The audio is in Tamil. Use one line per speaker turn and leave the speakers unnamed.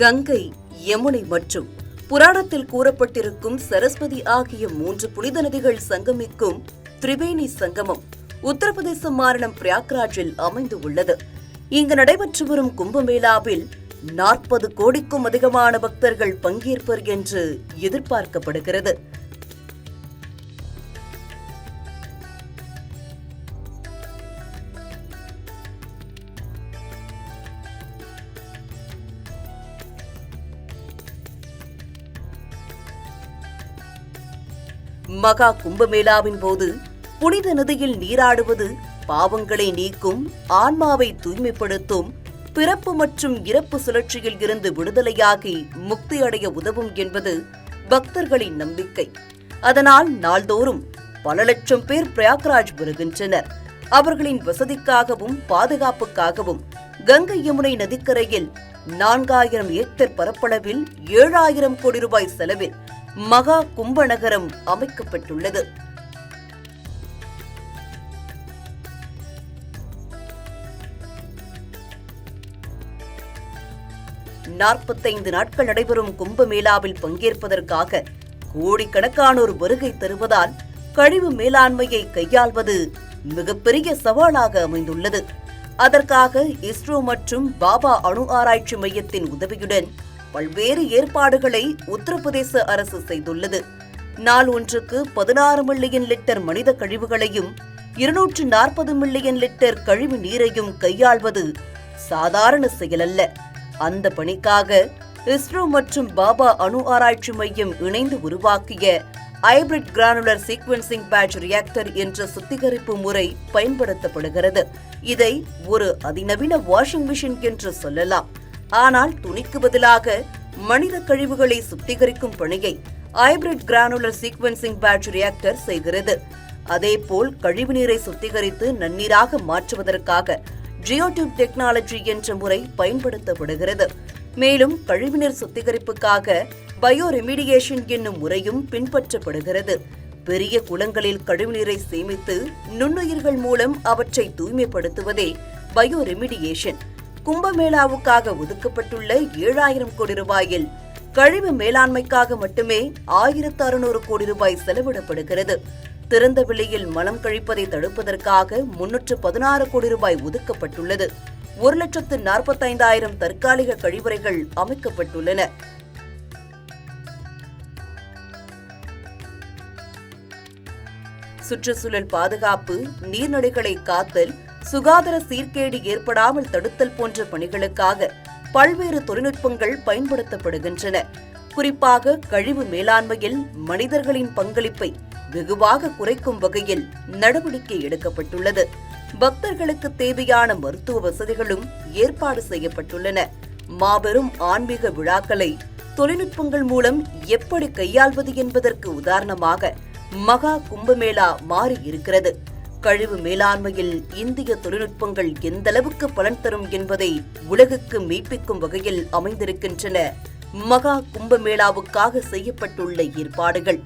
கங்கை யமுனை மற்றும் புராணத்தில் கூறப்பட்டிருக்கும் சரஸ்வதி ஆகிய மூன்று புனித நதிகள் சங்கமிக்கும் திரிவேணி சங்கமம் உத்தரப்பிரதேச மாநிலம் பிரயாக்ராஜில் அமைந்து உள்ளது. இங்கு நடைபெற்று வரும் கும்பமேளாவில் நாற்பது கோடிக்கும் அதிகமான பக்தர்கள் பங்கேற்பர் என்று எதிர்பார்க்கப்படுகிறது. மகா கும்பமேளாவின் போது புனித நதியில் நீராடுவது பாவங்களை நீக்கும் ஆன்மாவை தூய்மைப்படுத்தும் பிறப்பு மற்றும் இறப்பு சுழற்சியில் இருந்து விடுதலையாகி முக்தி அடைய உதவும் என்பது பக்தர்களின் நம்பிக்கை. அதனால் நாள்தோறும் பல லட்சம் பேர் பிரயாக்ராஜ் வருகின்றனர். அவர்களின் வசதிக்காகவும் பாதுகாப்புக்காகவும் கங்கை யமுனை நதிக்கரையில் நான்காயிரம் ஏக்கர் பரப்பளவில் ஏழாயிரம் கோடி ரூபாய் செலவில் மகா கும்ப நகரம் அமைக்கப்பட்டுள்ளது. நாற்பத்தைந்து நாட்கள் நடைபெறும் கும்பமேளாவில் பங்கேற்பதற்காக கோடிக்கணக்கானோர் வருகை தருவதால் கழிவு மேலாண்மையை கையாள்வது மிகப்பெரிய சவாலாக அமைந்துள்ளது. அதற்காக இஸ்ரோ மற்றும் பாபா அணு ஆராய்ச்சி மையத்தின் உதவியுடன் பல்வேறு ஏற்பாடுகளை உத்தரப்பிரதேச அரசு செய்துள்ளது. நாள் ஒன்றுக்கு பதினாறு மில்லியன் லிட்டர் மனித கழிவுகளையும் இருநூற்று நாற்பது மில்லியன் லிட்டர் கழிவு நீரையும் கையாள்வது சாதாரண செயலல்ல. அந்த பணிக்காக இஸ்ரோ மற்றும் பாபா அணு ஆராய்ச்சி மையம் இணைந்து உருவாக்கிய hybrid granular sequencing batch reactor என்ற சுத்திகரிப்பு முறை பயன்படுத்தப்படுகிறது. இதை ஒரு அதிநவீன வாஷிங் மிஷின் என்று சொல்லலாம். ஆனால் துணிக்கு பதிலாக மனித கழிவுகளை சுத்திகரிக்கும் பணியை hybrid granular sequencing batch reactor செய்கிறது. அதேபோல் கழிவுநீரை சுத்திகரித்து நன்னீராக மாற்றுவதற்காக ஜியோடியூப் டெக்னாலஜி என்ற முறை பயன்படுத்தப்படுகிறது. மேலும் கழிவுநீர் சுத்திகரிப்புக்காக பயோ ரெமிடியேஷன் என்னும் முறையும் பின்பற்றப்படுகிறது. பெரிய குளங்களில் கழிவுநீரை சேமித்து நுண்ணுயிர்கள் மூலம் அவற்றை தூய்மைப்படுத்துவதே பயோ ரெமிடியேஷன் கும்பமேளாவுக்காக ஒதுக்கப்பட்டுள்ள ஏழாயிரம் கோடி ரூபாயில் கழிவு மேலாண்மைக்காக மட்டுமே ஆயிரத்து அறுநூறு கோடி ரூபாய் செலவிடப்படுகிறது. திறந்த வெளியில் மலம் கழிப்பதை தடுப்பதற்காக முன்னூற்று பதினாறு கோடி ரூபாய் ஒதுக்கப்பட்டுள்ளது. ஒரு லட்சத்து நாற்பத்தைந்தாயிரம் தற்காலிக கழிவறைகள் அமைக்கப்பட்டுள்ளன. சுற்றுச்சூழல் பாதுகாப்பு நீர்நிலைகளை காத்தல் சுகாதார சீர்கேடு ஏற்படாமல் தடுத்தல் போன்ற பணிகளுக்காக பல்வேறு தொழில்நுட்பங்கள் பயன்படுத்தப்படுகின்றன. குறிப்பாக கழிவு மேலாண்மையில் மனிதர்களின் பங்களிப்பை வெகுவாக குறைக்கும் வகையில் நடவடிக்கை எடுக்கப்பட்டுள்ளது. பக்தர்களுக்கு தேவையான மருத்துவ வசதிகளும் ஏற்பாடு செய்யப்பட்டுள்ளன. மாபெரும் ஆன்மீக விழாக்களை தொழில்நுட்பங்கள் மூலம் எப்படி கையாள்வது என்பதற்கு உதாரணமாக மகா கும்பமேளா மாறி இருக்கிறது கழிவு மேலாண்மையில் இந்திய தொழில்நுட்பங்கள் எந்தளவுக்கு பலன் தரும் என்பதை உலகுக்கு மெய்ப்பிக்கும் வகையில் அமைந்திருக்கின்றன. மகா கும்பமேளாவுக்காக செய்யப்பட்டுள்ள ஏற்பாடுகள்.